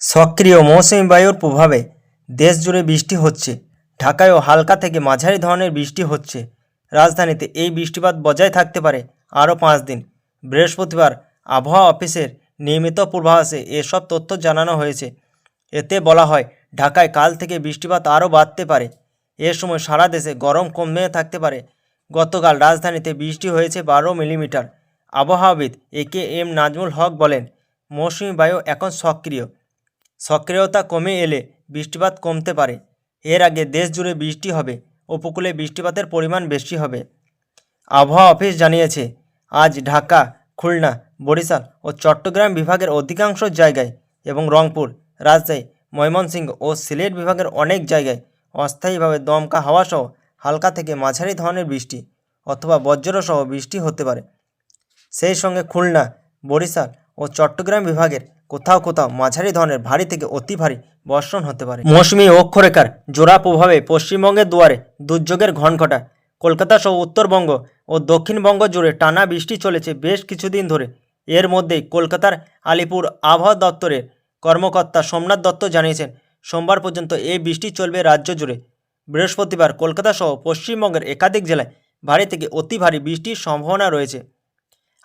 সক্রিয় মৌসুমি বায়ুর প্রভাবে দেশ জুড়ে বৃষ্টি হচ্ছে। ঢাকায়ও হালকা থেকে মাঝারি ধরনের বৃষ্টি হচ্ছে। রাজধানীতে এই বৃষ্টিপাত বজায় থাকতে পারে আরও পাঁচ দিন। বৃহস্পতিবার আবহাওয়া অফিসের নিয়মিত পূর্বাভাসে এসব তথ্য জানানো হয়েছে। এতে বলা হয়, ঢাকায় কাল থেকে বৃষ্টিপাত আরও বাড়তে পারে। এ সময় সারা দেশে গরম কমে থাকতে পারে। গতকাল রাজধানীতে বৃষ্টি হয়েছে বারো millimetre. আবহাওয়াবিদ A K M Nazmul Haque বলেন, মৌসুমি বায়ু এখন সক্রিয়। সক্রিয়তা কমে এলে বৃষ্টিপাত কমতে পারে। এর আগে দেশ জুড়ে বৃষ্টি হবে উপকূলে বৃষ্টিপাতের পরিমাণ বেশি হবে। আবহাওয়া অফিস জানিয়েছে, আজ ঢাকা, খুলনা, বরিশাল ও চট্টগ্রাম বিভাগের অধিকাংশ জায়গায় এবং রংপুর, রাজশাহী, ময়মনসিংহ ও সিলেট বিভাগের অনেক জায়গায় অস্থায়ীভাবে দমকা হাওয়াসহ হালকা থেকে মাঝারি ধরনের বৃষ্টি অথবা বজ্রসহ বৃষ্টি হতে পারে। সেই সঙ্গে খুলনা, বরিশাল ও চট্টগ্রাম বিভাগের কোথাও কোথাও মাঝারি ধরনের ভারী থেকে অতি ভারী বর্ষণ হতে পারে। মৌসুমি অক্ষরেখার জোড়া প্রভাবে পশ্চিমবঙ্গের দুয়ারে দুর্যোগের ঘনঘটা কলকাতা সহ উত্তরবঙ্গ ও দক্ষিণবঙ্গ জুড়ে টানা বৃষ্টি চলেছে বেশ কিছুদিন ধরে। এর মধ্যেই কলকাতার আলিপুর আবহাওয়া দপ্তরের কর্মকর্তা সোমনাথ দত্ত জানিয়েছেন, সোমবার পর্যন্ত এই বৃষ্টি চলবে রাজ্য জুড়ে। বৃহস্পতিবার কলকাতা সহ পশ্চিমবঙ্গের একাধিক জেলায় ভারী থেকে অতি ভারী বৃষ্টির সম্ভাবনা রয়েছে।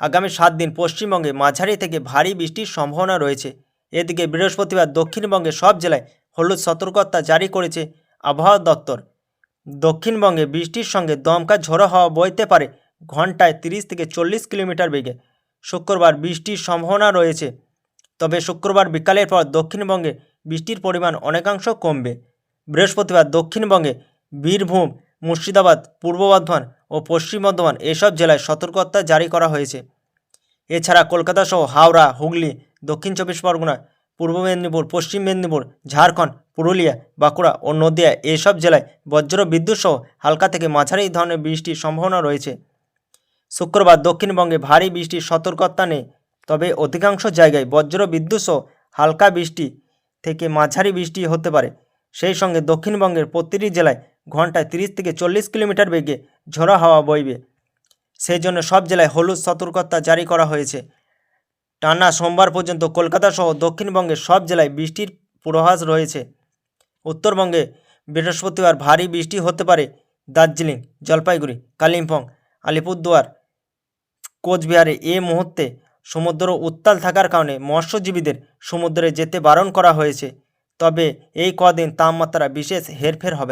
আগামী সাত দিন পশ্চিমবঙ্গে মাঝারি থেকে ভারী বৃষ্টির সম্ভাবনা রয়েছে। এদিকে বৃহস্পতিবার দক্ষিণবঙ্গে সব জেলায় হলুদ সতর্কতা জারি করেছে আবহাওয়া দপ্তর। দক্ষিণবঙ্গে বৃষ্টির সঙ্গে দমকা ঝোড়ো হাওয়া বইতে পারে ঘন্টায় তিরিশ থেকে চল্লিশ কিলোমিটার বেগে। শুক্রবার বৃষ্টির সম্ভাবনা রয়েছে। তবে শুক্রবার বিকালের পর দক্ষিণবঙ্গে বৃষ্টির পরিমাণ অনেকাংশ কমবে। বৃহস্পতিবার দক্ষিণবঙ্গে বীরভূম মুর্শিদাবাদ, পূর্ব বর্ধমান ও পশ্চিম বর্ধমান এসব জেলায় সতর্কতা জারি করা হয়েছে। এছাড়া কলকাতা সহ হাওড়া, হুগলি, দক্ষিণ চব্বিশ পরগনা, পূর্ব মেদিনীপুর, পশ্চিম মেদিনীপুর, ঝাড়খণ্ড, পুরুলিয়া, বাঁকুড়া ও নদিয়া এসব জেলায় বজ্র বিদ্যুৎ সহ হালকা থেকে মাঝারি ধরনের বৃষ্টির সম্ভাবনা রয়েছে। শুক্রবার দক্ষিণবঙ্গে ভারী বৃষ্টির সতর্কতা নেই, তবে অধিকাংশ জায়গায় বজ্র বিদ্যুৎ সহ হালকা বৃষ্টি থেকে মাঝারি বৃষ্টি হতে পারে। সেই সঙ্গে দক্ষিণবঙ্গের প্রতিটি জেলায় ঘন্টায় তিরিশ থেকে চল্লিশ কিলোমিটার বেগে ঝোড়ো হাওয়া বইবে। সেই জন্য সব জেলায় হলুদ সতর্কতা জারি করা হয়েছে। টানা সোমবার পর্যন্ত কলকাতা সহ দক্ষিণবঙ্গের সব জেলায় বৃষ্টির পূর্বাভাস রয়েছে। উত্তরবঙ্গে বৃহস্পতিবার ভারী বৃষ্টি হতে পারে দার্জিলিং, জলপাইগুড়ি, কালিম্পং, আলিপুরদুয়ার, কোচবিহারে এ মুহূর্তে সমুদ্র উত্তাল থাকার কারণে মৎস্যজীবীদের সমুদ্রে যেতে বারণ করা হয়েছে। তবে এই কদিন তাপমাত্রা বিশেষ হেরফের হবে না।